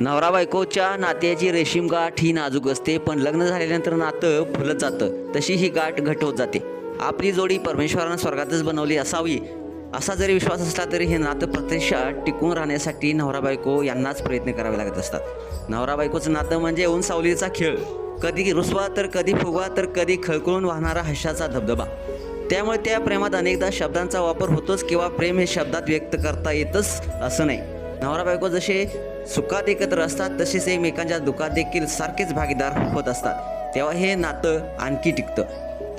नवरा बायकोच्या नात्याची रेशीम गाठ ही नाजूक असते पण लग्न झाल्यानंतर नातं फुलत जातं. तशी ही गाठ घट होत जाते. आपली जोडी परमेश्वरानं स्वर्गातच बनवली असावी असा जरी विश्वास असला तरी हे नातं प्रत्यक्षात टिकून राहण्यासाठी नवरा बायको यांनाच प्रयत्न करावे लागत असतात. नवरा बायकोचं नातं म्हणजे ऊन सावलीचा खेळ. कधी रुसवा तर कधी फुगवा तर कधी खळखळून वाहणारा हशाचा धबधबा. त्यामुळे त्या प्रेमात अनेकदा शब्दांचा वापर होतोच किंवा प्रेम हे शब्दात व्यक्त करता येतच असं नाही. नवरा बायको जसे सुखात एकत्र असतात तसेच एकमेकांच्या दुःखात देखील सारखेच भागीदार होत असतात. तेव्हा हे नातं आणखी टिकतं.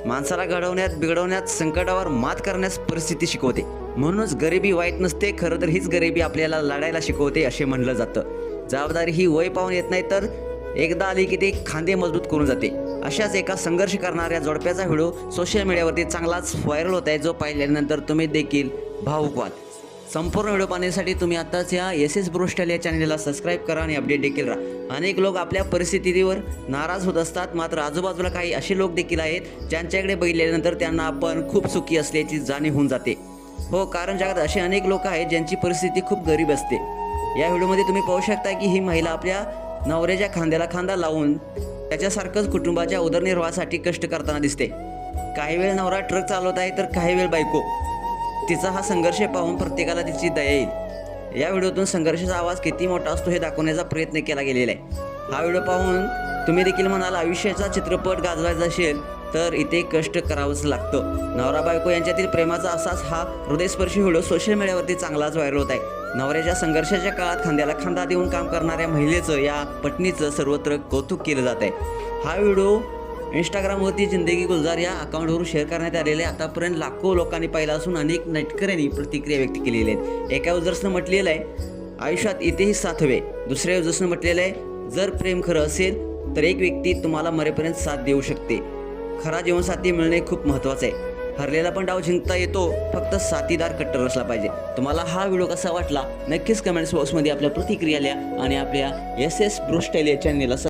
माणसाला घडवण्यात बिघडवण्यात संकटावर मात करण्यास परिस्थिती शिकवते. म्हणूनच गरिबी वाईट नसते खरं तर हीच गरिबी आपल्याला लढायला शिकवते असे म्हणलं जातं. जबाबदारी ही वय पाहून येत नाही तर एकदा आली की ते खांदे मजबूत करून जाते. अशाच एका संघर्ष करणाऱ्या जोडप्याचा व्हिडिओ सोशल मीडियावरती चांगलाच व्हायरल होत आहे जो पाहिल्यानंतर तुम्ही देखील भावुक व्हाल. संपूर्ण व्हिडिओ पाहण्यासाठी तुम्ही आताच या एस एस ब्रोस्टल या चॅनलला सबस्क्राईब करा आणि अपडेट देखील राहा. अनेक लोक आपल्या परिस्थितीवर नाराज होत असतात. मात्र आजूबाजूला काही असे लोक देखील आहेत ज्यांच्याकडे बघितल्यानंतर त्यांना आपण खूप सुखी असल्याची जाणीव होऊन जाते. हो कारण जगात असे अनेक लोक आहेत ज्यांची परिस्थिती खूप गरीब असते. या व्हिडिओमध्ये तुम्ही पाहू शकता की ही महिला आपल्या नवऱ्याच्या खांद्याला खांदा लावून त्याच्यासारखंच कुटुंबाच्या उदरनिर्वाहासाठी कष्ट करताना दिसते. काही वेळ नवरा ट्रक चालवत आहे तर काही वेळ बायको. तिचा हा संघर्ष पाहून प्रत्येकाला तिची दया येईल. या व्हिडिओतून संघर्षाचा आवाज किती मोठा असतो हे दाखवण्याचा प्रयत्न केला गेलेला आहे. हा व्हिडिओ पाहून तुम्ही देखील म्हणाल आयुष्याचा चित्रपट गाजवायचा असेल तर इथे कष्ट करावंच लागतं. नवरा बायको यांच्यातील प्रेमाचा असाच हा हृदयस्पर्शी व्हिडिओ सोशल मीडियावरती चांगलाच व्हायरल होत आहे. नवऱ्याच्या संघर्षाच्या काळात खांद्याला खांदा देऊन काम करणाऱ्या महिलेचं या पत्नीचं सर्वत्र कौतुक केलं जात आहे. हा व्हिडिओ इंस्टाग्रामवरती जिंदगी गुलजार या अकाउंटवरून शेअर करण्यात आलेले आहे. आतापर्यंत लाखो लोकांनी पाहिलं असून अनेक नेटकऱ्यांनी प्रतिक्रिया व्यक्त केलेली आहेत. एका युजर्सनं म्हटलेलं आहे आयुष्यात इथेही साथ हवे दुसऱ्या युजर्सनं म्हटलेलं आहे जर प्रेम खरं असेल तर एक व्यक्ती तुम्हाला मरेपर्यंत साथ देऊ शकते. खरा जीवनसाथी मिळणे खूप महत्त्वाचं आहे. हरलेला पण डाव जिंकता येतो फक्त साथीदार कट्टर असला पाहिजे. तुम्हाला हा व्हिडिओ कसा वाटला नक्कीच कमेंट्स बॉक्समध्ये आपल्या प्रतिक्रिया लिहा आणि आपल्या एस एस ब्रोस्टाईल या चॅनेलला